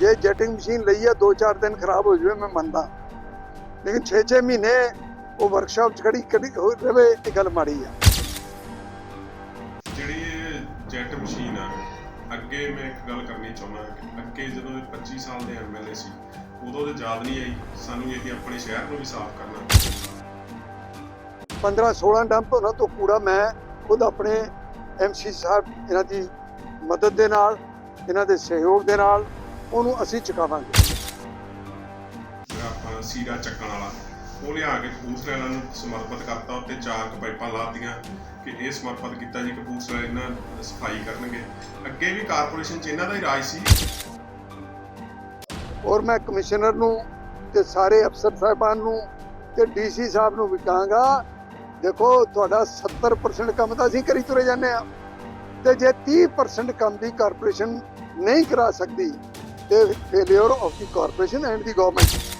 ਜੇ jetting machine ਲਈ ਆ 2-4 ਦਿਨ ਖਰਾਬ ਹੋ ਜਾਵੇ ਮੈਂ ਮੰਨਦਾ। ਲੇਕਿਨ 6-6 ਮਹੀਨੇ ਉਹ ਵਰਕਸ਼ਾਪ 'ਚ ਖੜੀ ਕਦੀ ਹੋ ਰਵੇ ਇਹ ਗੱਲ ਮਾੜੀ ਆ। ਜਿਹੜੀ ਜੈਟ ਮਸ਼ੀਨ ਆ ਅੱਗੇ ਮੈਂ ਇੱਕ ਗੱਲ ਕਰਨੀ ਚਾਹੁੰਦਾ ਅੱਗੇ ਜਦੋਂ ਇਹ 25 ਸਾਲ ਦੇ ਐਮਐਲਏ ਸੀ ਉਦੋਂ ਤੇ ਯਾਦ ਨਹੀਂ ਆਈ ਸਾਨੂੰ ਇਹ ਆਪਣੇ ਸ਼ਹਿਰ ਨੂੰ ਵੀ ਸਾਫ਼ ਕਰਨਾ। 15-16 ਡੰਪ ਉਹਨਾਂ ਤੋਂ ਕੂੜਾ ਮੈਂ ਖੁਦ ਆਪਣੇ ਐਮਸੀ ਸਾਹਿਬ ਇਹਨਾਂ ਦੀ ਮਦਦ ਦੇ ਨਾਲ ਇਹਨਾਂ ਦੇ ਸਹਿਯੋਗ ਦੇ ਨਾਲ ਉਹਨੂੰ ਅਸੀਂ ਚੁਕਾਵਾਂਗੇ। ਸੀਰਾ ਚੱਕਣ ਵਾਲਾ ਉਹ ਲਿਆ ਕੇ ਕਪੂਰਥਲੇ ਵਾਲਿਆਂ ਨੂੰ ਸਮਰਪਿਤ ਕਰਤਾ ਉੱਤੇ ਚਾਰ ਕੁ ਪਾਈਪਾਂ ਲਾਤੀਆਂ ਕਿ ਇਹ ਸਮਰਪਿਤ ਕੀਤਾ ਜੀ ਕਪੂਰਥਲੇ ਇਹਨਾਂ ਸਫ਼ਾਈ ਕਰਨਗੇ। ਅੱਗੇ ਵੀ ਕਾਰਪੋਰੇਸ਼ਨ 'ਚ ਇਹਨਾਂ ਦਾ ਹੀ ਰਾਜ ਸੀ। ਔਰ ਮੈਂ ਕਮਿਸ਼ਨਰ ਨੂੰ ਤੇ ਸਾਰੇ ਅਫਸਰ ਸਾਹਿਬਾਨ ਨੂੰ ਤੇ ਡੀਸੀ ਸਾਹਿਬ ਨੂੰ ਵੀ ਕਹਾਂਗਾ ਦੇਖੋ ਤੁਹਾਡਾ 70% ਕੰਮ ਤਾਂ ਅਸੀਂ ਕਰੀ ਤੁਰੇ ਜਾਂਦੇ ਆ ਤੇ ਜੇ 30% ਕੰਮ ਦੀ ਕਾਰਪੋਰੇਸ਼ਨ ਨਹੀਂ ਕਰਾ ਸਕਦੀ ਤੇ failure of the corporation and the government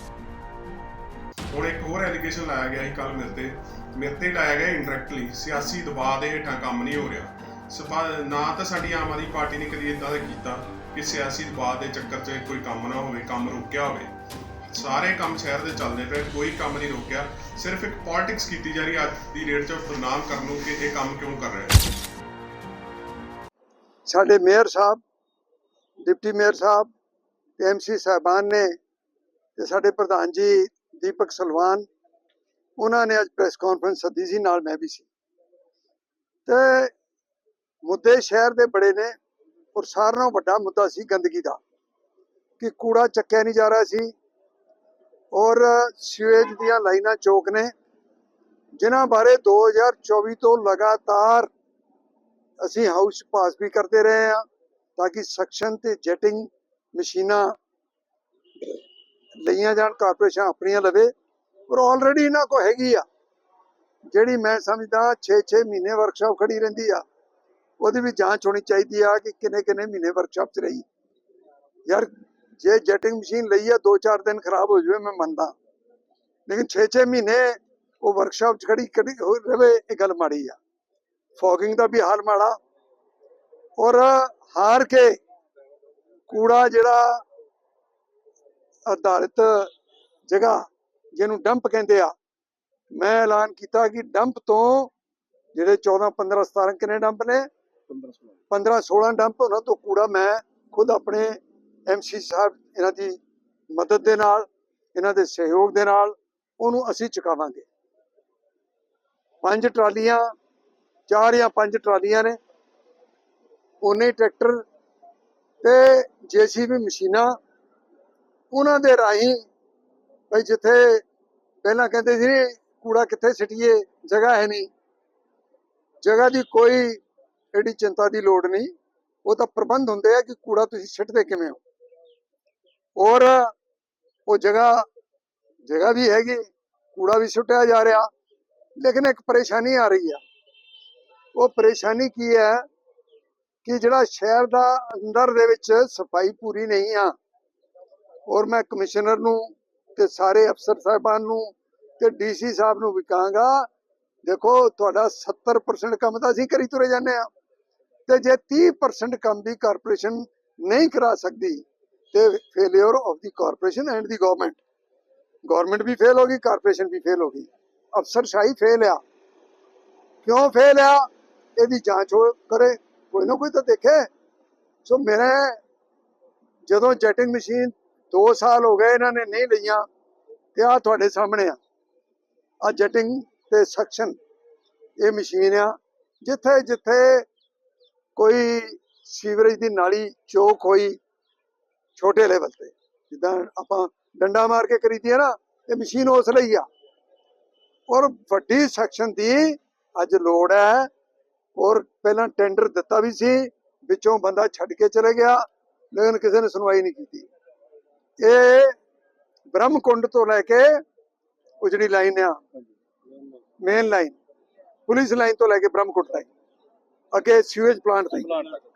ਹੁਣ ਇੱਕ ਹੋਰ ਐਲੀਗੇਸ਼ਨ ਲਾਇਆ ਗਿਆ ਸੀ ਕੱਲ ਮੇਰੇ ਤੇ। ਮੇਰੇ ਤੇ ਲਾਇਆ ਗਿਆ ਇਨਡਾਇਰੈਕਟਲੀ ਸਿਆਸੀ ਦਬਾਅ ਦੇ ਹੇਠਾਂ ਕੰਮ ਨਹੀਂ ਹੋ ਰਿਹਾ। ਸਪਾ ਨਾ ਤਾਂ ਸਾਡੀ ਆਮ ਆਦਮੀ ਪਾਰਟੀ ਨੇ ਕਦੀ ਇਦਾਂ ਦਾ ਕੀਤਾ ਕਿ ਸਿਆਸੀ ਦਬਾਅ ਦੇ ਚੱਕਰ 'ਚ ਕੋਈ ਕੰਮ ਨਾ ਹੋਵੇ ਕੰਮ ਰੁਕਿਆ ਹੋਵੇ। ਸਾਰੇ ਕੰਮ ਸ਼ਹਿਰ ਦੇ ਚੱਲਦੇ ਪਏ ਕੋਈ ਕੰਮ ਨਹੀਂ ਰੁਕਿਆ। ਸਿਰਫ ਇੱਕ ਪੋਲਿਟਿਕਸ ਕੀਤੀ ਜਾ ਰਹੀ ਅੱਜ ਦੀ ਡੇਟ 'ਚ ਬਦਨਾਮ ਕਰਨ ਨੂੰ ਕਿ ਇਹ ਕੰਮ ਕਿਉਂ ਕਰ ਰਹੇ ਹੋ ਸਾਡੇ ਮੇਅਰ ਸਾਹਿਬ ਡਿਪਟੀ ਮੇਅਰ ਸਾਹਿਬ ਤੇ ਐਮਸੀ ਸਾਹਿਬਾਨ ਨੇ ਤੇ ਸਾਡੇ ਪ੍ਰਧਾਨ ਜੀ ਦੀਪਕ ਸਲਵਾਨ, ਉਹਨਾਂ ਨੇ ਅੱਜ ਪ੍ਰੈਸ ਕਾਨਫਰੰਸ ਸੱਦੀ ਸੀ, ਨਾਲ ਮੈਂ ਵੀ ਸੀ। ਤੇ ਮੁੱਦੇ ਸ਼ਹਿਰ ਦੇ ਬੜੇ ਨੇ ਔਰ ਸਾਰਿਆਂ ਨਾਲੋਂ ਵੱਡਾ ਮੁੱਦਾ ਸੀ ਗੰਦਗੀ ਦਾ, ਕਿ ਕੂੜਾ ਚੱਕਿਆ ਨਹੀਂ ਜਾ ਰਿਹਾ ਸੀ ਔਰ ਸੀਵੇਜ ਦੀਆਂ ਲਾਈਨਾਂ ਚੌਕ ਨੇ, ਜਿਨ੍ਹਾਂ ਬਾਰੇ 2024 ਤੋਂ ਲਗਾਤਾਰ ਅਸੀਂ ਹਾਊਸ ਪਾਸ ਵੀ ਕਰਦੇ ਰਹੇ ਹਾਂ ਤਾਂ ਕਿ ਸਕਸ਼ਨ ਤੇ ਜੈਟਿੰਗ ਮਸ਼ੀਨਾਂ ਲਈਆਂ ਜਾਣ ਕਾਰਪੋਰੇਸ਼ਨ ਆਪਣੀਆਂ ਲਵੇ, ਪਰ ਆਲਰੇਡੀ ਇਹਨਾਂ ਕੋ ਹੈਗੀ ਆ। ਜਿਹੜੀ ਮੈਂ ਸਮਝਦਾ 6-6 ਮਹੀਨੇ ਵਰਕਸ਼ਾਪ ਖੜੀ ਰਹਿੰਦੀ ਆ। ਉਹਦੀ ਵੀ ਜਾਂਚ ਹੋਣੀ ਚਾਹੀਦੀ ਆ ਕਿ ਕਿੰਨੇ ਕਿੰਨੇ ਮਹੀਨੇ ਵਰਕਸ਼ਾਪ 'ਚ ਰਹੀ। ਯਾਰ, ਜੇ ਜੈਟਿੰਗ ਮਸ਼ੀਨ ਲਈ ਆ 2-4 ਦਿਨ ਖਰਾਬ ਹੋ ਜਾਵੇ, ਮੈਂ ਮੰਨਦਾ। ਲੇਕਿਨ 6-6 ਮਹੀਨੇ ਉਹ ਵਰਕਸ਼ਾਪ 'ਚ ਖੜੀ ਕਦੀ ਰਵੇ, ਇਹ ਗੱਲ ਮਾੜੀ ਆ। ਫੋਗਿੰਗ ਦਾ ਵੀ ਹਾਲ ਮਾੜਾ। ਔਰ ਹਾਰ ਕੇ ਕੂੜਾ ਜਿਹੜਾ ਆਧਾਰਿਤ ਜਗ੍ਹਾ ਜਿਹਨੂੰ ਡੰਪ ਕਹਿੰਦੇ ਆ ਮੈਂ ਐਲਾਨ ਕੀਤਾ ਕਿ ਡੰਪ ਤੋਂ ਜਿਹੜੇ 14 15 17 ਕਿੰਨੇ ਡੰਪ ਨੇ? 15 16 ਡੰਪ ਉਹਨਾਂ ਤੋਂ ਕੂੜਾ ਮੈਂ ਖੁਦ ਆਪਣੇ ਐਮਸੀ ਸਾਹਿਬ ਇਹਨਾਂ ਦੀ ਮਦਦ ਦੇ ਨਾਲ ਇਹਨਾਂ ਦੇ ਸਹਿਯੋਗ ਦੇ ਨਾਲ ਉਹਨੂੰ ਅਸੀਂ ਚੁਕਾਵਾਂਗੇ। ਪੰਜ ਟਰਾਲੀਆਂ ਚਾਰ ਜਾਂ ਪੰਜ ਟਰਾਲੀਆਂ ਨੇ ਉਹਨੇ ਟਰੈਕਟਰ ਤੇ ਜੀਸੀਬੀ ਮਸ਼ੀਨਾਂ ਉਹਨਾਂ ਦੇ ਰਾਹੀਂ ਭਈ ਜਿੱਥੇ ਪਹਿਲਾਂ ਕਹਿੰਦੇ ਸੀ ਕੂੜਾ ਕਿੱਥੇ ਸਿੱਟੀਏ, ਜਗ੍ਹਾ ਹੈ ਨਹੀਂ। ਜਗ੍ਹਾ ਦੀ ਕੋਈ ਐਡੀ ਚਿੰਤਾ ਦੀ ਲੋੜ ਨਹੀਂ। ਉਹ ਤਾਂ ਪ੍ਰਬੰਧ ਹੁੰਦੇ ਆ ਕਿ ਕੂੜਾ ਤੁਸੀਂ ਸਿੱਟਦੇ ਕਿਵੇਂ ਹੋ। ਔਰ ਉਹ ਜਗ੍ਹਾ ਜਗ੍ਹਾ ਵੀ ਹੈਗੀ, ਕੂੜਾ ਵੀ ਸੁੱਟਿਆ ਜਾ ਰਿਹਾ। ਲੇਕਿਨ ਇੱਕ ਪਰੇਸ਼ਾਨੀ ਆ ਰਹੀ ਆ। ਉਹ ਪਰੇਸ਼ਾਨੀ ਕੀ ਹੈ? ਕਿ ਜਿਹੜਾ ਸ਼ਹਿਰ ਦਾ ਅੰਦਰ ਦੇ ਵਿੱਚ ਸਫ਼ਾਈ ਪੂਰੀ ਨਹੀਂ ਆ, ਔਰ ਮੈਂ ਕਮਿਸ਼ਨਰ ਨੂੰ ਤੇ ਸਾਰੇ ਅਫਸਰ ਸਾਹਿਬਾਨ ਨੂੰ ਤੇ ਡੀਸੀ ਸਾਹਿਬ ਨੂੰ ਵੀ ਕਹਾਂਗਾ, ਦੇਖੋ ਤੁਹਾਡਾ 70% ਕੰਮ ਤਾਂ ਅਸੀਂ ਕਰੀ ਤੁਰੇ ਜਾਂਦੇ ਆ, ਤੇ ਜੇ 30% ਕੰਮ ਵੀ ਕਾਰਪੋਰੇਸ਼ਨ ਨਹੀਂ ਕਰਾ ਸਕਦੀ, ਤੇ failure of the corporation and the government government we fail ਹੋ ਗਈ ਕਾਰਪੋਰੇਸ਼ਨ ਵੀ ਫੇਲ ਹੋ ਗਈ। ਅਫਸਰਸ਼ਾਹੀ ਫੇਲ ਆ। ਕਿਉਂ ਫੇਲ ਆ? ਇਹਦੀ ਜਾਂਚ ਹੋ ਕਰੇ। ਕੋਈ ਨਾ ਕੋਈ ਤਾਂ ਦੇਖੇ। ਸੋ ਮੇਰੇ ਜਦੋਂ ਜੈਟਿੰਗ ਮਸ਼ੀਨ 2 ਸਾਲ ਹੋ ਗਏ ਇਹਨਾਂ ਨੇ ਨਹੀਂ ਲਈਆਂ ਤੇ ਆ ਤੁਹਾਡੇ ਸਾਹਮਣੇ ਆ। ਆ ਜੈਟਿੰਗ ਤੇ ਸਕਸ਼ਨ ਇਹ ਮਸ਼ੀਨ ਆ। ਜਿੱਥੇ ਜਿੱਥੇ ਕੋਈ ਸੀਵਰੇਜ ਦੀ ਨਾਲੀ ਚੋਕ ਹੋਈ ਛੋਟੇ ਲੈਵਲ ਤੇ, ਜਿੱਦਾਂ ਆਪਾਂ ਡੰਡਾ ਮਾਰ ਕੇ ਕਰੀਦੀ ਹੈ ਨਾ, ਇਹ ਮਸ਼ੀਨ ਉਸ ਲਈ ਆ। ਔਰ ਵੱਡੀ ਸੈਕਸ਼ਨ ਦੀ ਅੱਜ ਲੋੜ ਹੈ ਔਰ ਪਹਿਲਾਂ ਟੈਂਡਰ ਦਿੱਤਾ ਵੀ ਸੀ ਵਿੱਚੋਂ ਬੰਦਾ ਛੱਡ ਕੇ ਚਲੇ ਗਿਆ ਲੇਕਿਨ ਕਿਸੇ ਨੇ ਸੁਣਵਾਈ ਨਹੀਂ ਕੀਤੀ। ਇਹ ਬ੍ਰਹਮਕੁੰਡ ਤੋਂ ਲੈ ਕੇ ਉਹ ਜਿਹੜੀ ਲਾਈਨ ਆ ਮੇਨ ਲਾਈਨ ਪੁਲਿਸ ਲਾਈਨ ਤੋਂ ਲੈ ਕੇ ਬ੍ਰਹਮਕੁੰਡ ਤੱਕ ਅੱਗੇ ਸੀਵੇਜ ਪਲਾਂਟ ਤੱਕ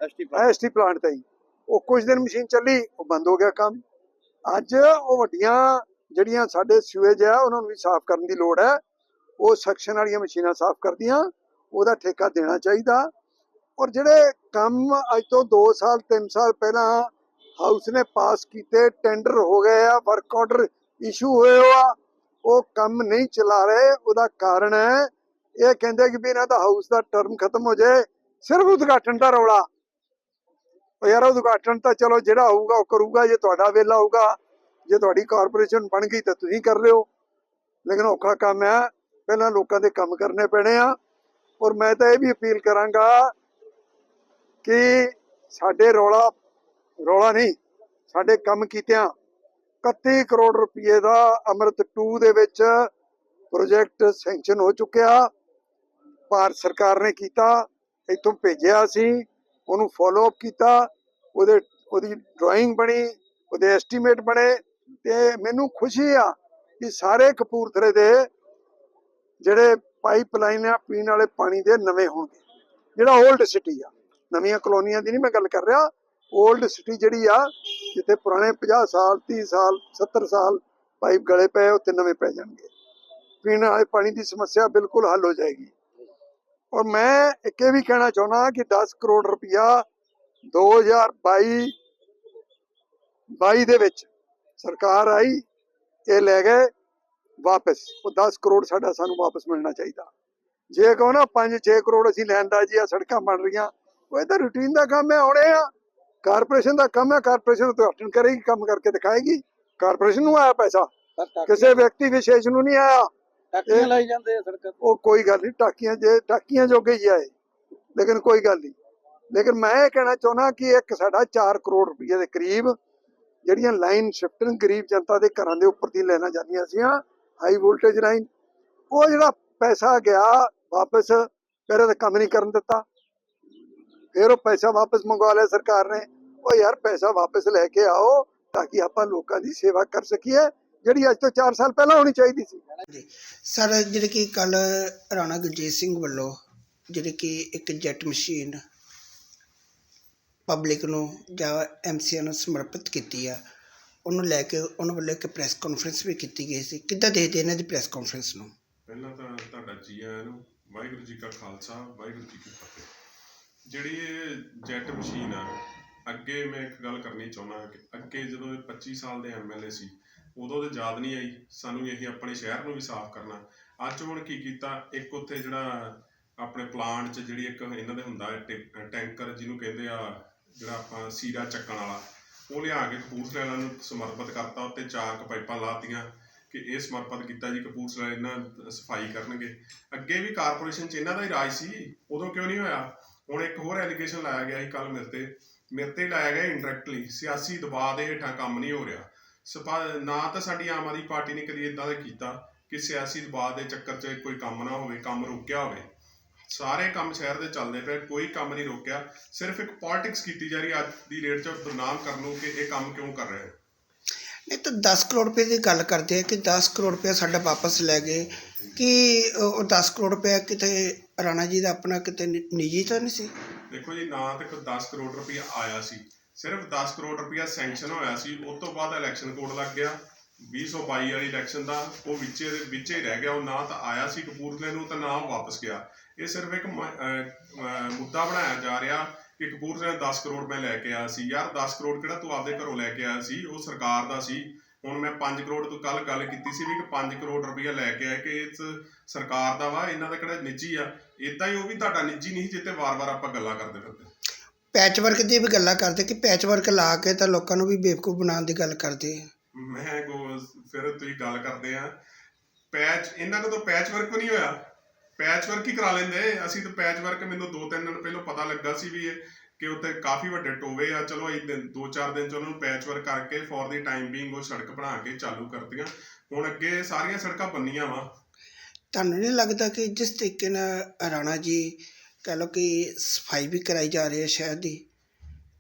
ਤੱਕ ਐਸਟੀ ਪਲਾਂਟ ਤਾਈ। ਉਹ ਕੁਝ ਦਿਨ ਮਸ਼ੀਨ ਚੱਲੀ ਉਹ ਬੰਦ ਹੋ ਗਿਆ ਕੰਮ। ਅੱਜ ਉਹ ਵੱਡੀਆਂ ਜਿਹੜੀਆਂ ਸਾਡੇ ਸੀਵੇਜ ਆ ਉਹਨਾਂ ਨੂੰ ਵੀ ਸਾਫ਼ ਕਰਨ ਦੀ ਲੋੜ ਹੈ। ਉਹ ਸੈਕਸ਼ਨ ਵਾਲੀਆਂ ਮਸ਼ੀਨਾਂ ਸਾਫ਼ ਕਰਦੀਆਂ। ਉਹਦਾ ਠੇਕਾ ਦੇਣਾ ਚਾਹੀਦਾ। ਔਰ ਜਿਹੜੇ ਕੰਮ ਅੱਜ ਤੋਂ 2 ਸਾਲ 3 ਸਾਲ ਪਹਿਲਾਂ ਹਾਊਸ ਨੇ ਪਾਸ ਕੀਤੇ ਟੈਂਡਰ ਹੋ ਗਏ ਆ ਵਰਕ ਆਰਡਰ ਇਸ਼ੂ ਹੋਏ ਆ, ਉਹ ਕੰਮ ਨਹੀਂ ਚਲਾ ਰਹੇ। ਉਹਦਾ ਕਾਰਨ ਹੈ, ਇਹ ਕਹਿੰਦੇ ਕਿ ਵੀ ਇਹਨਾਂ ਦਾ ਹਾਊਸ ਦਾ ਟਰਮ ਖਤਮ ਹੋ ਜਾਏ, ਸਿਰਫ ਉਦਘਾਟਨ ਦਾ ਰੌਲਾ। ਉਹ ਯਾਰ ਉਦਘਾਟਨ ਤਾਂ ਚਲੋ ਜਿਹੜਾ ਹੋਊਗਾ ਉਹ ਕਰੂਗਾ, ਜੇ ਤੁਹਾਡਾ ਵੇਲਾ ਹੋਊਗਾ, ਜੇ ਤੁਹਾਡੀ ਕਾਰਪੋਰੇਸ਼ਨ ਬਣ ਗਈ ਤਾਂ ਤੁਸੀਂ ਕਰ ਲਿਓ। ਲੇਕਿਨ ਔਖਾ ਕੰਮ ਹੈ, ਪਹਿਲਾਂ ਲੋਕਾਂ ਦੇ ਕੰਮ ਕਰਨੇ ਪੈਣੇ ਆ। ਔਰ ਮੈਂ ਤਾਂ ਇਹ ਵੀ ਅਪੀਲ ਕਰਾਂਗਾ ਕਿ ਸਾਡੇ ਰੌਲਾ ਰੌਲਾ ਨਹੀਂ, ਸਾਡੇ ਕੰਮ ਕੀਤਿਆਂ 31 ਕਰੋੜ ਰੁਪਏ ਦਾ ਅੰਮ੍ਰਿਤ 2 ਦੇ ਵਿੱਚ ਪ੍ਰੋਜੈਕਟ ਸੈਂਕਸ਼ਨ ਹੋ ਚੁੱਕਿਆ। ਭਾਰਤ ਸਰਕਾਰ ਨੇ ਕੀਤਾ, ਇੱਥੋਂ ਭੇਜਿਆ ਸੀ, ਉਹਨੂੰ ਫਾਲੋ ਅਪ ਕੀਤਾ, ਉਹਦੇ, ਉਹਦੀ ਡਰਾਇੰਗ ਬਣੀ, ਉਹਦੇ ਐਸਟੀਮੇਟ ਬਣੇ ਤੇ ਮੈਨੂੰ ਖੁਸ਼ੀ ਆ ਕਿ ਸਾਰੇ ਕਪੂਰਥਲੇ ਦੇ ਜਿਹੜੇ ਪਾਈਪਲਾਈਨ ਆ, ਪੀਣ ਵਾਲੇ ਪਾਣੀ ਦੇ ਨਵੇਂ ਹੋਣਗੇ। ਜਿਹੜਾ 올ਡ ਸਿਟੀ ਆ, ਨਵੀਆਂ ਕਲੋਨੀਆਂ ਦੀ ਨਹੀਂ ਮੈਂ ਗੱਲ ਕਰ ਰਿਹਾ 올ਡ ਸਿਟੀ ਜਿਹੜੀ ਆ, ਜਿੱਥੇ ਪੁਰਾਣੇ 50 ਸਾਲ 30 ਸਾਲ 70 ਸਾਲ ਪਾਈਪ ਗਲੇ ਪਏ, ਉੱਥੇ ਨਵੇਂ ਪੈ ਜਾਣਗੇ। ਪੀਣ ਵਾਲੇ ਪਾਣੀ ਦੀ ਸਮੱਸਿਆ ਬਿਲਕੁਲ ਹੱਲ ਹੋ ਜਾਏਗੀ। ਔਰ ਮੈਂ ਇੱਕ ਇਹ ਵੀ ਕਹਿਣਾ ਚਾਹੁੰਦਾ ਕਿ 10 ਕਰੋੜ ਰੁਪਇਆ 2022 22 ਦੇ ਵਿੱਚ ਸਰਕਾਰ ਆਈ, ਇਹ ਲੈ ਗਏ। ਵਾਪਸ ਉਹ 10 ਕਰੋੜ ਸਾਡਾ ਸਾਨੂੰ ਵਾਪਸ ਮਿਲਣਾ ਚਾਹੀਦਾ। ਜੇ ਕਹੋ ਨਾ 5-6 ਕਰੋੜ ਅਸੀਂ ਲੈਂਦਾ ਜੀ ਆ ਸੜਕਾਂ ਬਣ ਰਹੀਆਂ ਉਹ ਇਹ ਤਾਂ ਰੂਟੀਨ ਦਾ ਕੰਮ ਹੈ ਆਉਣੇ ਆ। ਕਾਰਪੋਰੇਸ਼ਨ ਦਾ ਕੰਮ ਹੈ ਕਾਰਪੋਰੇਸ਼ਨ ਉਦਘਾਟਨ ਕਰੇਗੀ ਕੰਮ ਕਰਕੇ ਦਿਖਾਏਗੀ। ਕਾਰਪੋਰੇਸ਼ਨ ਨੂੰ ਆਇਆ ਪੈਸਾ। ਕਿਸੇ ਵਿਅਕਤੀ ਵਿਸ਼ੇਸ਼ ਨੂੰ ਨਹੀਂ ਆਇਆ। ਟਾਕੀਆਂ ਲਾਈ ਜਾਂਦੇ ਆ ਸੜਕਾਂ ਤੇ। ਉਹ ਕੋਈ ਗੱਲ ਨਹੀਂ ਟਾਕੀਆਂ ਜੇ ਟਾਕੀਆਂ ਜੋਗੇ ਹੀ ਆਏ। ਲੇਕਿਨ ਕੋਈ ਗੱਲ ਨਹੀਂ। ਲੇਕਿਨ ਮੈਂ ਇਹ ਕਹਿਣਾ ਚਾਹੁੰਦਾ ਕਿ ਇੱਕ ਸਾਡਾ 4 ਕਰੋੜ ਰੁਪਏ ਦੇ ਕਰੀਬ ਜਿਹੜੀਆਂ ਲਾਈਨ ਸ਼ਿਫਟਨ ਗਰੀਬ ਜਨਤਾ ਦੇ ਘਰਾਂ ਦੇ ਉੱਪਰ ਦੀ ਲੈਣਾ ਜਾਂਦੀਆਂ ਸੀ ਹਾਈ ਵੋਲਟੇਜ ਲਾਈਨ, ਉਹ ਜਿਹੜਾ ਪੈਸਾ ਗਿਆ ਵਾਪਸ ਫਿਰ ਇਹਦਾ ਕੰਮ ਨਹੀਂ ਕਰਨ ਦਿੱਤਾ। ਫਿਰ ਉਹ ਪੈਸਾ ਵਾਪਸ ਮੰਗਵਾ ਲਿਆ ਸਰਕਾਰ ਨੇ, ਉਹ ਯਾਰ ਪੈਸਾ ਵਾਪਸ ਲੈ ਕੇ ਆਓ ਤਾਂ ਕਿ ਆਪਾਂ ਲੋਕਾਂ ਦੀ ਸੇਵਾ ਕਰ ਸਕੀਏ, ਜਿਹੜੀ ਅੱਜ ਤੋਂ 4 ਸਾਲ ਪਹਿਲਾਂ ਹੋਣੀ ਚਾਹੀਦੀ ਸੀ। ਸਰ, ਜਿਹੜੇ ਕਿ ਕੱਲ ਰਾਣਾ ਗੁਰਜੀਤ ਸਿੰਘ ਵੱਲੋਂ ਜਿਹੜੇ ਕਿ ਇੱਕ ਜੈਟ ਮਸ਼ੀਨ ਪਬਲਿਕ ਨੂੰ ਜਾਂ ਐਮਸੀਆਂ ਨੂੰ ਸਮਰਪਿਤ ਕੀਤੀ ਆ ਉਹਨੂੰ ਲੈ ਕੇ, ਉਹਨਾਂ ਵੱਲੋਂ ਇੱਕ ਪ੍ਰੈਸ ਕਾਨਫਰੰਸ ਵੀ ਕੀਤੀ ਗਈ ਸੀ। ਕਿੱਦਾਂ ਦੇਖਦੇ ਇਹਨਾਂ ਦੀ ਪ੍ਰੈਸ ਕਾਨਫਰੰਸ ਨੂੰ? ਪਹਿਲਾਂ ਤਾਂ ਤੁਹਾਡਾ ਜੀ ਆਇਆਂ ਨੂੰ, ਵਾਹਿਗੁਰੂ ਜੀ ਕਾ ਖਾਲਸਾ, ਵਾਹਿਗੁਰੂ ਜੀ ਕੀ ਫਤਿਹ। ਜਿਹੜੀ ਇਹ ਜੈਟ ਮਸ਼ੀਨ ਆ, ਅੱਗੇ ਮੈਂ ਇੱਕ ਗੱਲ ਕਰਨੀ ਚਾਹੁੰਦਾ ਕਿ ਅੱਗੇ ਜਦੋਂ ਇਹ 25 ਸਾਲ ਦੇ ਐਮਐਲਏ ਸੀ, ਉਦੋਂ ਤੇ ਯਾਦ ਨਹੀਂ ਆਈ, ਸਾਨੂੰ ਇਹ ਆਪਣੇ ਸ਼ਹਿਰ ਨੂੰ ਵੀ ਸਾਫ਼ ਕਰਨਾ। ਅੱਜ ਹੁਣ ਕੀ ਕੀਤਾ, ਇੱਕ ਉੱਥੇ ਜਿਹੜਾ ਆਪਣੇ ਪਲਾਂਟ 'ਚ ਜਿਹੜੀ ਇੱਕ ਇਹਨਾਂ ਦੇ ਹੁੰਦਾ ਟੈਂਕਰ ਜਿਹਨੂੰ ਕਹਿੰਦੇ ਆ, ਜਿਹੜਾ ਆਪਾਂ ਸੀਰਾ ਚੱਕਣ ਵਾਲਾ ਉਹ ਲਿਆ ਕੇ ਕਪੂਰਥਲਾ ਨੂੰ ਸਮਰਪਿਤ ਕਰਤਾ, ਉੱਤੇ ਚਾਰ ਕੁ ਪਾਈਪਾਂ ਲਾਤੀਆਂ ਕਿ ਇਹ ਸਮਰਪਿਤ ਕੀਤਾ ਜੀ, ਕਪੂਰਥਲਾ ਇਹਨਾਂ ਸਫ਼ਾਈ ਕਰਨਗੇ। ਅੱਗੇ ਵੀ ਕਾਰਪੋਰੇਸ਼ਨ 'ਚ ਇਹਨਾਂ ਦਾ ਹੀ ਰਾਜ ਸੀ, ਉਦੋਂ ਕਿਉਂ ਨਹੀਂ ਹੋਇਆ? ਹੁਣ ਇੱਕ ਹੋਰ ਐਲੀਗੇਸ਼ਨ ਲਾਇਆ ਗਿਆ ਸੀ ਕੱਲ ਮੇਰੇ ਤੇ। ਮੇਰੇ ਤੇ ਲਾਇਆ ਗਿਆ ਇੰਡਾਇਰੈਕਟਲੀ ਸਿਆਸੀ ਦਬਾਅ ਦੇ ਹੇਠਾਂ ਕੰਮ ਨਹੀਂ ਹੋ ਰਿਹਾ। ਸਪਾ, ਨਾ ਤਾਂ ਸਾਡੀ ਆਮ ਆਦਮੀ ਪਾਰਟੀ ਨੇ ਕਦੀ ਇਦਾਂ ਦਾ ਕੀਤਾ ਕਿ ਸਿਆਸੀ ਦਬਾਅ ਦੇ ਚੱਕਰ 'ਚ ਕੋਈ ਕੰਮ ਨਾ ਹੋਵੇ, ਕੰਮ ਰੁਕਿਆ ਹੋਵੇ। ਸਾਰੇ ਕੰਮ ਸ਼ਹਿਰ ਦੇ ਚੱਲਦੇ ਪਏ ਕੋਈ ਕੰਮ ਨਹੀਂ ਰੋਕਿਆ। ਸਿਰਫ ਇੱਕ ਪੋਲਿਟਿਕਸ ਕੀਤੀ ਜਾ ਰਹੀ ਅੱਜ ਦੀ ਡੇਟ 'ਚ ਬਦਨਾਮ ਕਰਨ ਨੂੰ ਕਿ ਇਹ ਕੰਮ ਕਿਉਂ ਕਰ ਰਹੇ ਨਹੀਂ ਤਾਂ 10 ਕਰੋੜ ਰੁਪਏ ਦੀ ਗੱਲ ਕਰਦੇ ਆ ਕਿ 10 ਕਰੋੜ ਰੁਪਏ ਸਾਡਾ ਵਾਪਸ ਲੈ ਗਏ। ਕਿ ਉਹ 10 ਕਰੋੜ ਰੁਪਏ ਕਿਤੇ ਰਾਣਾ ਜੀ ਦਾ ਆਪਣਾ ਕਿਤੇ ਨਿ- ਨਿੱਜੀ ਤਾਂ ਨਹੀਂ ਸੀ? ਦੇਖੋ ਜੀ ਨਾ ਤੇ ਕੋਈ 10 ਕਰੋੜ ਰੁਪਇਆ ਆਇਆ ਸੀ। ਸਿਰਫ 10 ਕਰੋੜ ਰੁਪਇਆ ਸੈਂਕਸ਼ਨ ਹੋਇਆ ਸੀ। ਉਸ ਤੋਂ ਬਾਅਦ ਇਲੈਕਸ਼ਨ ਕੋਡ ਲੱਗ ਗਿਆ। 2022 ਵਾਲੀ ਇਲੈਕਸ਼ਨ ਦਾ ਉਹ ਵਿੱਚੇ ਦੇ ਵਿੱਚੇ ਹੀ ਰਹਿ ਗਿਆ। ਉਹ ਨਾ ਤਾਂ ਆਇਆ ਸੀ ਕਪੂਰਥਲੇ ਨੂੰ ਤਾਂ ਨਾ ਵਾਪਸ ਗਿਆ। ਇਹ ਸਿਰਫ ਇੱਕ ਮੁੱਦਾ ਬਣਾਇਆ ਜਾ ਰਿਹਾ ਕਿ ਕਪੂਰਥਲੇ 10 ਕਰੋੜ ਮੈਂ ਲੈ ਕੇ ਆਇਆ ਸੀ। ਯਾਰ 10 ਕਰੋੜ ਕਿਹੜਾ ਤੂੰ ਆਪਦੇ ਘਰੋਂ ਲੈ ਕੇ ਆਇਆ ਸੀ? ਉਹ ਸਰਕਾਰ ਦਾ ਸੀ। ਹੁਣ ਮੈਂ 5 ਕਰੋੜ ਤੋਂ ਕੱਲ ਗੱਲ ਕੀਤੀ ਸੀ ਵੀ ਕਿ 5 ਕਰੋੜ ਰੁਪਇਆ ਲੈ ਕੇ ਆਏ ਕਿ ਇਸ ਸਰਕਾਰ ਦਾ ਵਾ ਇਹਨਾਂ ਦਾ ਕਿਹੜਾ ਨਿੱਜੀ ਆ। ਇਦਾਂ ਹੀ ਉਹ ਵੀ ਤੁਹਾਡਾ ਨਿੱਜੀ ਨਹੀਂ ਜਿੱਤੇ ਵਾਰ-ਵਾਰ ਆਪਾਂ ਗੱਲਾਂ ਕਰਦੇ ਫਿਰਦੇ। ਪੈਚ ਵਰਕ ਦੀ ਵੀ ਗੱਲਾਂ ਕਰਦੇ ਕਿ ਪੈਚ ਵਰਕ ਲਾ ਕੇ ਤਾਂ ਲੋਕਾਂ ਨੂੰ ਵੀ ਬੇਵਕੂਫ ਬਣਾਉਣ ਦੀ ਗੱਲ ਕਰਦੇ। ਮੈਂ ਕੋ ਫਿਰ ਤੁਸੀਂ ਗੱਲ ਕਰਦੇ ਆ। ਪੈਚ ਇਹਨਾਂ ਕੋਲ ਤਾਂ ਪੈਚ ਵਰਕ ਨਹੀਂ ਹੋਇਆ। ਪੈਚ ਵਰਕ ਹੀ ਕਰਾ ਲੈਂਦੇ ਅਸੀਂ ਤਾਂ ਪੈਚ ਵਰਕ ਮੈਨੂੰ ਦੋ ਤਿੰਨ ਦਿਨ ਪਹਿਲਾਂ ਪਤਾ ਲੱਗਾ ਸੀ ਵੀ ਕਿ ਉੱਥੇ ਕਾਫੀ ਵੱਡੇ ਟੋਵੇ ਆ। ਚਲੋ ਇਹ ਦਿਨ, ਦੋ ਚਾਰ ਦਿਨ ਚ ਉਹਨਾਂ ਨੂੰ ਪੈਚ ਵਰਕ ਕਰਕੇ ਫੋਰ ਦੀ ਟਾਈਮ ਬੀਇੰਗ ਉਹ ਸੜਕ ਬਣਾ ਕੇ ਚਾਲੂ ਕਰਤੀਆਂ। ਹੁਣ ਅੱਗੇ ਸਾਰੀਆਂ ਸੜਕਾਂ ਬੰਨੀਆਂ ਵਾ। ਤੁਹਾਨੂੰ ਨਹੀਂ ਲੱਗਦਾ ਕਿ ਜਿਸ ਤਰੀਕੇ ਨਾਲ ਰਾਣਾ ਜੀ ਕਹਿ ਲਓ ਕਿ ਸਫ਼ਾਈ ਵੀ ਕਰਾਈ ਜਾ ਰਹੀ ਹੈ ਸ਼ਹਿਰ ਦੀ,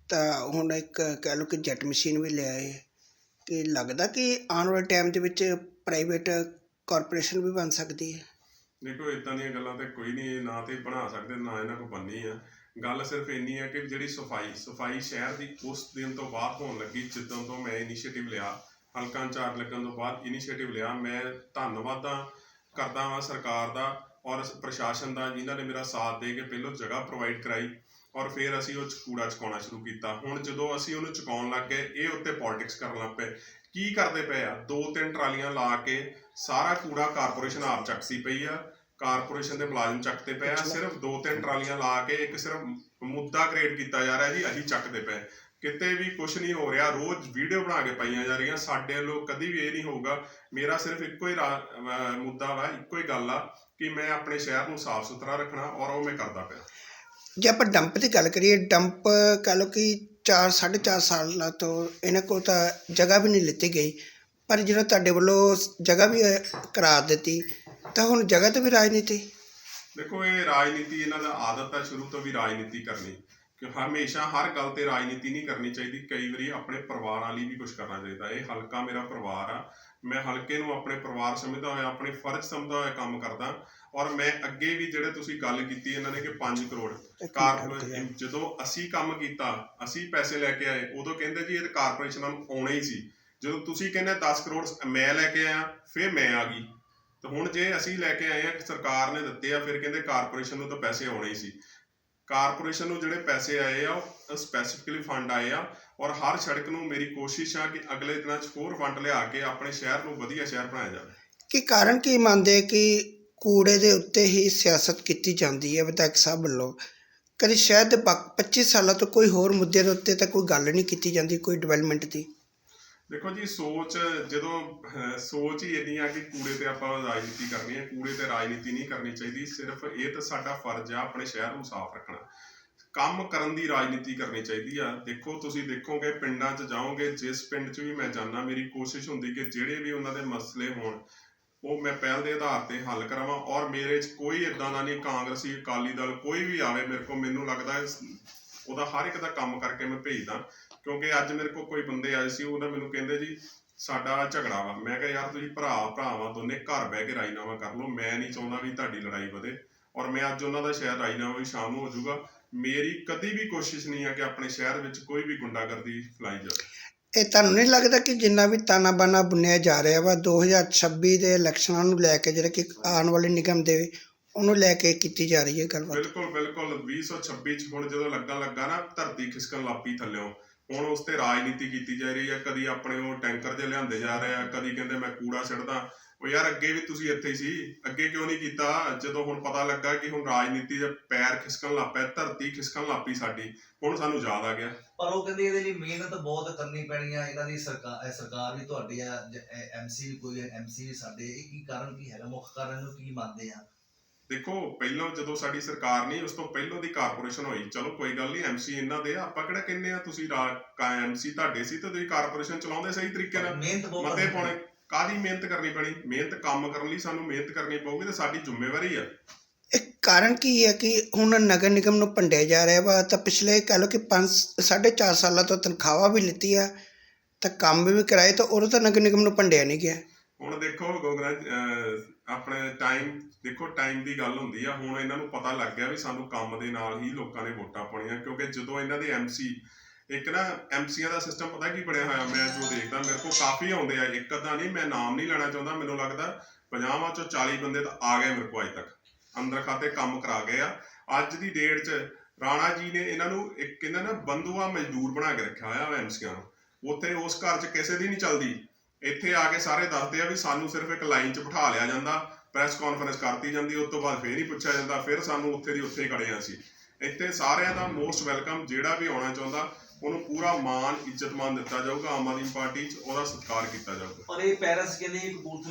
ਤਾਂ ਹੁਣ ਇੱਕ ਕਹਿ ਲਓ ਕਿ ਜੈਟ ਮਸ਼ੀਨ ਵੀ ਲੈ ਆਏ। ਕਿ ਲੱਗਦਾ ਕਿ ਆਉਣ ਵਾਲੇ ਟਾਈਮ ਦੇ ਵਿੱਚ ਪ੍ਰਾਈਵੇਟ ਕਾਰਪੋਰੇਸ਼ਨ ਵੀ ਬਣ ਸਕਦੀ ਹੈ? ਦੇਖੋ ਇਦਾਂ ਦੀਆਂ ਗੱਲਾਂ ਤੇ ਕੋਈ ਨਹੀਂ ਨਾ ਤੇ ਬਣਾ ਸਕਦੇ, ਨਾ ਇਹਨਾਂ ਕੋ ਬੰਨੀ ਆ। ਗੱਲ ਸਿਰਫ ਇੰਨੀ ਹੈ ਕਿ ਜਿਹੜੀ ਸਫ਼ਾਈ ਸਫ਼ਾਈ ਸ਼ਹਿਰ ਦੀ ਉਸ ਦਿਨ ਤੋਂ ਬਾਅਦ ਹੋਣ ਲੱਗੀ ਜਿੱਦਾਂ ਤੋਂ ਮੈਂ ਇਨੀਸ਼ੀਏਟਿਵ ਲਿਆ, ਹਲਕਾ ਇੰਚਾਰਜ ਲੱਗਣ ਤੋਂ ਬਾਅਦ ਇਨੀਸ਼ੀਏਟਿਵ ਲਿਆ, ਮੈਂ ਧੰਨਵਾਦਾਂ ਕਰਦਾ ਹਾਂ ਸਰਕਾਰ ਦਾ ਔਰ ਪ੍ਰਸ਼ਾਸਨ ਦਾ, ਜਿਨ੍ਹਾਂ ਨੇ ਮੇਰਾ ਸਾਥ ਦੇ ਕੇ ਪਹਿਲੋਂ ਜਗ੍ਹਾ ਪ੍ਰੋਵਾਈਡ ਕਰਾਈ ਔਰ ਫਿਰ ਅਸੀਂ ਉਹ ਕੂੜਾ ਚੁਕਾਉਣਾ ਸ਼ੁਰੂ ਕੀਤਾ। ਹੁਣ ਜਦੋਂ ਅਸੀਂ ਉਹਨੂੰ ਚੁਕਾਉਣ ਲੱਗ ਗਏ, ਇਹ ਉੱਤੇ ਪੋਲਿਟਿਕਸ ਕਰਨ ਲੱਗ ਪਏ। ਕੀ ਕਰਦੇ ਪਏ ਆ? ਦੋ ਤਿੰਨ ਟਰਾਲੀਆਂ ਲਾ ਕੇ ਸਾਰਾ ਕੂੜਾ ਕਾਰਪੋਰੇਸ਼ਨ ਆਪ ਚੱਕਦੀ ਪਈ ਆ। ਕਾਰਪੋਰੇਸ਼ਨ ਦੇ ਮੁਲਾਜ਼ਮ ਚੱਕਦੇ ਪਏ ਆ। ਸਿਰਫ ਦੋ ਤਿੰਨ ਟਰਾਲੀਆਂ ਲਾ ਕੇ ਇੱਕ ਸਿਰਫ ਮੁੱਦਾ ਕ੍ਰੀਏਟ ਕੀਤਾ ਜਾ ਰਿਹਾ ਜੀ ਅਸੀਂ ਚੱਕਦੇ ਪਏ। ਕਿਤੇ ਵੀ ਕੁਝ ਨਹੀਂ ਹੋ ਰਿਹਾ। ਰੋਜ਼ ਵੀਡੀਓ ਬਣਾ ਕੇ ਪਾਈਆਂ ਜਾ ਰਹੀਆਂ। ਸਾਡੇ ਵੱਲੋਂ ਕਦੀ ਵੀ ਇਹ ਨਹੀਂ ਹੋਊਗਾ। ਮੇਰਾ ਸਿਰਫ ਇੱਕੋ ਹੀ ਮੁੱਦਾ ਵਾ ਇੱਕੋ ਹੀ ਗੱਲ ਆ ਕਿ ਮੈਂ ਆਪਣੇ ਸ਼ਹਿਰ ਨੂੰ ਸਾਫ਼ ਸੁਥਰਾ ਰੱਖਣਾ ਔਰ ਉਹ ਮੈਂ ਕਰਦਾ ਪਿਆ। ਜੇ ਆਪਾਂ ਡੰਪ ਦੀ ਗੱਲ ਕਰੀਏ ਡੰਪ ਕਹ ਲਓ ਕਿ 4 4.5 ਸਾਲਾਂ ਤੋਂ ਇਹਨਾਂ ਕੋਲ ਤਾਂ ਜਗ੍ਹਾ ਵੀ ਨਹੀਂ ਲਿੱਤੀ ਗਈ। ਪਰ ਜਦੋਂ ਤੁਹਾਡੇ ਵੱਲੋਂ ਜਗ੍ਹਾ ਵੀ ਕਰਾ ਦਿੱਤੀ, ਤਾਂ ਹੁਣ ਜਗ੍ਹਾ ਤੇ ਵੀ ਰਾਜਨੀਤੀ? ਦੇਖੋ, ਇਹ ਰਾਜਨੀਤੀ, ਇਹਨਾਂ ਦਾ ਆਦਤ ਹੈ ਸ਼ੁਰੂ ਤੋਂ ਵੀ ਰਾਜਨੀਤੀ ਕਰਨੀ। ਕਿ ਹਮੇਸ਼ਾ ਹਰ ਗੱਲ ਤੇ ਰਾਜਨੀਤੀ ਨਹੀਂ ਕਰਨੀ ਚਾਹੀਦੀ। ਕਈ ਵਾਰੀ ਆਪਣੇ ਪਰਿਵਾਰਾਂ ਲਈ ਵੀ ਕੁਝ ਕਰਨਾ ਚਾਹੀਦਾ। ਇਹ ਹਲਕਾ ਮੇਰਾ ਪਰਿਵਾਰ ਆ। ਮੈਂ ਹਲਕੇ ਨੂੰ ਆਪਣੇ ਪਰਿਵਾਰ ਸਮਝਦਾ ਹੋਇਆ, ਆਪਣੇ ਫਰਜ਼ ਸਮਝਦਾ ਹੋਇਆ ਕੰਮ ਕਰਦਾ। ਔਰ ਮੈਂ ਅੱਗੇ ਵੀ ਜਿਹੜੇ ਤੁਸੀਂ ਗੱਲ ਕੀਤੀ ਇਹਨਾਂ ਨੇ ਕਿ 5 ਕਰੋੜ ਕਾਰਪੋਰੇਸ਼ਨ ਜਦੋਂ ਅਸੀਂ ਕੰਮ ਕੀਤਾ ਅਸੀਂ ਪੈਸੇ ਲੈ ਕੇ ਆਏ ਉਦੋਂ ਕਹਿੰਦੇ ਜੀ ਇਹ ਕਾਰਪੋਰੇਸ਼ਨਾਂ ਨੂੰ ਆਉਣੇ ਹੀ ਸੀ। ਜਦੋਂ ਤੁਸੀਂ ਕਹਿੰਦੇ 10 ਕਰੋੜ ਮੈਂ ਲੈ ਕੇ ਆਇਆ ਫਿਰ ਮੈਂ ਆ ਗਈ। ਤੇ ਹੁਣ ਜੇ ਅਸੀਂ ਲੈ ਕੇ ਆਏ ਆ ਸਰਕਾਰ ਨੇ ਦਿੱਤੇ ਆ ਫਿਰ ਕਹਿੰਦੇ ਕਾਰਪੋਰੇਸ਼ਨ ਨੂੰ ਤਾਂ ਪੈਸੇ ਆਉਣੇ ਹੀ ਸੀ। ਕਾਰਪੋਰੇਸ਼ਨ ਨੂੰ ਜਿਹੜੇ ਪੈਸੇ ਆਏ ਆ ਉਹ ਸਪੈਸੀਫਿਕਲੀ ਫੰਡ ਆਏ ਆ ਔਰ ਹਰ ਸੜਕ ਨੂੰ ਮੇਰੀ ਕੋਸ਼ਿਸ਼ ਆ ਕਿ ਅਗਲੇ ਦਿਨਾਂ 'ਚ ਹੋਰ ਫੰਡ ਲਿਆ ਕੇ ਆਪਣੇ ਸ਼ਹਿਰ ਨੂੰ ਵਧੀਆ ਸ਼ਹਿਰ ਬਣਾਇਆ ਜਾਵੇ। ਕਿ ਕਾਰਨ ਕੀ ਮੰਨਦੇ ਕਿ ਕੂੜੇ ਦੇ ਉੱਤੇ ਹੀ ਸਿਆਸਤ ਕੀਤੀ ਜਾਂਦੀ ਹੈ, ਵਿਧਾਇਕ ਸਾਹਿਬ ਵੱਲੋਂ। ਕਦੇ ਸ਼ਾਇਦ ਦੇ ਬਕ- 25 ਸਾਲਾਂ ਤੋਂ ਕੋਈ ਹੋਰ ਮੁੱਦੇ ਦੇ ਉੱਤੇ ਤਾਂ ਕੋਈ ਗੱਲ ਨਹੀਂ ਕੀਤੀ ਜਾਂਦੀ, ਕੋਈ ਡਿਵੈਲਪਮੈਂਟ ਦੀ। ਦੇਖੋ ਜੀ, ਸੋਚ ਜਦੋਂ ਸੋਚ ਹੀ ਇੰਨੀ ਆ ਕਿ ਕੂੜੇ ਤੇ ਆਪਾਂ ਰਾਜਨੀਤੀ ਕਰਨੀ ਹੈ, ਕੂੜੇ ਤੇ ਰਾਜਨੀਤੀ ਨਹੀਂ ਕਰਨੀ ਚਾਹੀਦੀ, ਸਿਰਫ ਇਹ ਤਾਂ ਸਾਡਾ ਫਰਜ਼ ਆ ਆਪਣੇ ਸ਼ਹਿਰ ਨੂੰ ਸਾਫ਼ ਰੱਖਣਾ। ਕੰਮ ਕਰਨ ਦੀ ਰਾਜਨੀਤੀ ਕਰਨੀ ਚਾਹੀਦੀ ਆ। ਦੇਖੋ, ਤੁਸੀਂ ਦੇਖੋਗੇ, ਪਿੰਡਾਂ 'ਚ ਜਾਓਗੇ, ਜਿਸ ਪਿੰਡ 'ਚ ਵੀ ਮੈਂ ਜਾਂਦਾ, ਮੇਰੀ ਕੋਸ਼ਿਸ਼ ਹੁੰਦੀ ਕਿ ਜਿਹੜੇ ਵੀ ਉਹਨਾਂ ਦੇ ਮਸਲੇ ਹੋਣ ਉਹ ਮੈਂ ਪਹਿਲ ਦੇ ਆਧਾਰ ਤੇ ਹੱਲ ਕਰਾਵਾਂ ਔਰ ਮੇਰੇ 'ਚ ਕੋਈ ਇਦਾਂ ਦਾ ਨਹੀਂ, ਕਾਂਗਰਸੀ, ਅਕਾਲੀ ਦਲ ਕੋਈ ਵੀ ਆਵੇ ਮੇਰੇ ਕੋਲ, ਮੈਨੂੰ ਲੱਗਦਾ ਉਹਦਾ ਹਰ ਇੱਕ ਦਾ ਕੰਮ ਕਰਕੇ ਮੈਂ ਭੇਜਦਾ। ਕਿਉਂਕਿ ਅੱਜ ਮੇਰੇ ਕੋਲ ਕੋਈ ਬੰਦੇ ਆਏ ਸੀ ਉਹਨਾਂ ਮੈਨੂੰ ਕਹਿੰਦੇ ਜੀ, ਸਾਡਾ ਝਗੜਾ ਵਾ। ਮੈਂ ਕਿਹਾ, ਯਾਰ ਤੁਸੀਂ ਭਰਾ, ਭਰਾਵਾਂ ਦੋਨੇ ਘਰ ਬਹਿ ਕੇ ਰਾਜੀਨਾਮਾ ਕਰ ਲਓ। ਮੈਂ ਨਹੀਂ ਚਾਹੁੰਦਾ ਵੀ ਤੁਹਾਡੀ ਲੜਾਈ ਵਧੇ ਔਰ ਮੈਂ ਅੱਜ ਉਹਨਾਂ ਦਾ ਸ਼ਹਿਰ ਰਾਜੀਨਾਮਾ ਵੀ ਸ਼ਾਮ ਨੂੰ ਹੋ ਜਾਊਗਾ। ਮੇਰੀ ਕਦੀ ਵੀ ਕੋਸ਼ਿਸ਼ ਨਹੀਂ ਆ ਕਿ ਆਪਣੇ ਸ਼ਹਿਰ ਵਿੱਚ ਕੋਈ ਵੀ ਗੁੰਡਾਗਰਦੀ ਫੈਲਾਈ ਜਾਵੇ। ਇਹ ਤੁਹਾਨੂੰ ਨਹੀਂ ਲੱਗਦਾ ਕਿ ਜਿੰਨਾ ਵੀ ਤਾਨਾ ਬਾਨਾ ਬੁਣਿਆ ਜਾ ਰਿਹਾ ਵਾ 2026 ਦੇ ਇਲੈਕਸ਼ਨਾਂ ਨੂੰ ਲੈ ਕੇ ਜਿਹੜੇ ਕਿ ਆਉਣ ਵਾਲੇ ਨਿਗਮ ਦੇ, ਉਹਨੂੰ ਲੈ ਕੇ ਕੀਤੀ ਜਾ ਰਹੀ ਹੈ ਗੱਲਬਾਤ? ਬਿਲਕੁਲ ਬਿਲਕੁਲ। 2026 ਚ ਹੁਣ ਜਦੋਂ ਲੱਗਣ ਲੱਗਾ ਨਾ, ਧਰਤੀ ਖਿਸਕਣ ਲੱਪੀ ਥੱਲਿਓ। ਹੁਣ ਉਸ ਤੇ ਰਾਜਨੀਤੀ ਕੀਤੀ ਜਾ ਰਹੀ ਹੈ। ਕਦੀ ਆਪਣੇ ਉਹ ਟੈਂਕਰ ਜੇ ਲਿਆਂਦੇ ਜਾ ਰਹੇ ਆ, ਕਦੀ ਕਹਿੰਦੇ ਮੈਂ ਕੂੜਾ ਸਿੱਟਦਾ। ਉਹ ਯਾਰ ਅੱਗੇ ਵੀ ਤੁਸੀਂ ਇੱਥੇ ਹੀ ਸੀ। ਅੱਗੇ ਕਿਉਂ ਨਹੀਂ ਕੀਤਾ? ਜਦੋਂ ਹੁਣ ਪਤਾ ਲੱਗਾ ਕਿ ਹੁਣ ਰਾਜਨੀਤੀ ਦੇ ਪੈਰ ਖਿਸਕਣ ਲੱਗ ਪਿਆ ਧਰਤੀ ਖਿਸਕਣ ਲੱਪੀ ਸਾਡੀ ਹੁਣ ਸਾਨੂੰ ਯਾਦ ਆ ਗਿਆ। ਪਰ ਉਹ ਕਹਿੰਦੇ ਇਹਦੇ ਲਈ ਮਿਹਨਤ ਬਹੁਤ ਕਰਨੀ ਪੈਣੀ ਆ ਇਹਨਾਂ ਦੀ ਸਰਕਾਰ ਇਹ ਸਰਕਾਰ ਵੀ ਤੁਹਾਡੀ ਆ ਐਮਸੀ ਵੀ ਕੋਈ ਐਮਸੀ ਵੀ ਸਾਡੇ ਇਹ ਕੀ ਕਾਰਨ ਕੀ ਹੈਗਾ? ਮੁੱਖ ਕਾਰਨ ਨੂੰ ਕੀ ਮੰਨਦੇ ਆ? ਦੇਖੋ ਪਹਿਲਾਂ ਜਦੋਂ ਸਾਡੀ ਸਰਕਾਰ ਨਹੀਂ ਉਸ ਤੋਂ ਪਹਿਲਾਂ ਦੀ ਕਾਰਪੋਰੇਸ਼ਨ ਹੋਈ। ਚਲੋ ਕੋਈ ਗੱਲ ਨਹੀਂ ਐਮਸੀ ਇਹਨਾਂ ਦੇ ਆ, ਆਪਾਂ ਕਿਹੜਾ ਕਹਿੰਨੇ ਆ ਤੁਸੀਂ ਐਮਸੀ ਤੁਹਾਡੇ ਸੀ ਤੇ ਤੁਸੀਂ ਕਾਰਪੋਰੇਸ਼ਨ ਚਲਾਉਂਦੇ ਸਹੀ ਤਰੀਕੇ ਨਾਲ। ਮਿਹਨਤ ਬਹੁਤ ਮਤੇ ਪਾਉਣੇ ਕਾਦੀ ਮਿਹਨਤ ਕਰਨੀ ਪੈਣੀ? ਮਿਹਨਤ ਕੰਮ ਕਰਨ ਲਈ ਸਾਨੂੰ ਮਿਹਨਤ ਕਰਨੀ ਪਊਗੀ ਤੇ ਸਾਡੀ ਜ਼ਿੰਮੇਵਾਰੀ ਆ। ਇਹ ਕਾਰਨ ਕੀ ਹੈ ਕਿ ਹੁਣ ਨਗਰ ਨਿਗਮ ਨੂੰ ਭੰਡਿਆ ਜਾ ਰਿਹਾ ਵਾ? ਤਾਂ ਪਿਛਲੇ ਕਹ ਲਓ ਕਿ 5 4.5 ਸਾਲਾਂ ਤੋਂ ਤਨਖਾਹਾਂ ਵੀ ਲਿੱਤੀ ਆ ਤਾਂ ਕੰਮ ਵੀ ਕਰਾਏ ਤਾਂ ਉਦੋਂ ਤਾਂ ਨਗਰ ਨਿਗਮ ਨੂੰ ਭੰਡਿਆ ਨਹੀਂ ਗਿਆ। ਹੁਣ ਦੇਖੋ ਗੋਗਰਾ ਅਹ, ਆਪਣੇ ਟਾਈਮ ਦੇਖੋ ਟਾਈਮ ਦੀ ਗੱਲ ਹੁੰਦੀ ਆ ਹੁਣ ਇਹਨਾਂ ਨੂੰ ਪਤਾ ਲੱਗ ਗਿਆ ਵੀ ਸਾਨੂੰ ਕੰਮ ਦੇ ਨਾਲ ਹੀ ਲੋਕਾਂ ਨੇ ਵੋਟਾਂ ਪਾਉਣੀਆਂ ਕਿਉਂਕਿ ਜਦੋਂ ਇਹਨਾਂ ਦੇ ਐਮਸੀ ਇੱਕ ਨਾ ਐਮਸੀਆਂ ਦਾ ਸਿਸਟਮ ਪਤਾ ਕੀ ਬਣਿਆ ਹੋਇਆ ਮੈਂ ਜੋ ਦੇਖਦਾ, ਮੇਰੇ ਕੋਲ ਕਾਫੀ ਆਉਂਦੇ ਆ, ਇੱਕ ਅੱਧਾ ਨਹੀਂ, ਮੈਂ ਨਾਮ ਨਹੀਂ ਲੈਣਾ ਚਾਹੁੰਦਾ, ਮੈਨੂੰ ਲੱਗਦਾ 50 ਚੋਂ 40 ਬੰਦੇ ਤਾਂ ਆ ਗਏ ਮੇਰੇ ਕੋਲ ਅੱਜ ਤੱਕ। ਅੰਦਰ ਖਾਤੇ ਕੰਮ ਕਰਾ ਗਏ ਆ। ਅੱਜ ਦੀ ਡੇਟ 'ਚ ਰਾਣਾ ਜੀ ਨੇ ਇਹਨਾਂ ਨੂੰ ਇੱਕ ਕਹਿੰਦਾ ਨਾ ਬੰਦੂਆ ਮਜ਼ਦੂਰ ਬਣਾ ਕੇ ਰੱਖਿਆ ਹੋਇਆ ਐਮਸੀਆਂ ਨੂੰ। ਉੱਥੇ ਉਸ ਘਰ 'ਚ ਕਿਸੇ ਦੀ ਨਹੀਂ ਚੱਲਦੀ। ਇੱਥੇ ਆ ਕੇ ਸਾਰੇ ਦੱਸਦੇ ਆ ਵੀ ਸਾਨੂੰ ਸਿਰਫ ਇੱਕ ਲਾਈਨ 'ਚ ਬਿਠਾ ਲਿਆ ਜਾਂਦਾ ਪ੍ਰੈਸ ਕਾਨਫਰੰਸ ਕਰਤੀ ਜਾਂਦੀ, ਉਸ ਤੋਂ ਬਾਅਦ ਫੇਰ ਹੀ ਪੁੱਛਿਆ ਜਾਂਦਾ, ਫਿਰ ਸਾਨੂੰ ਉੱਥੇ ਦੀ ਉੱਥੇ ਹੀ ਖੜੇ ਆ ਸੀ ਇੱਥੇ ਸਾਰਿਆਂ ਦਾ ਮੋਸਟ ਵੈਲਕਮ ਜਿਹੜਾ ਵੀ ਆਉਣਾ ਚਾਹੁੰਦਾ ਉਹਨੂੰ ਪੂਰਾ ਮਾਣ ਇੱਜ਼ਤ ਮਾਨ ਦਿੱਤਾ ਜਾਊਗਾ, ਆਮ ਆਦਮੀ ਪਾਰਟੀ 'ਚ ਉਹਦਾ ਸਤਿਕਾਰ ਕੀਤਾ ਜਾਊਗਾ। ਪਰ ਇਹ ਪੈਰਸ ਕਹਿੰਦੇ ਕਪੂਰਥਲੇ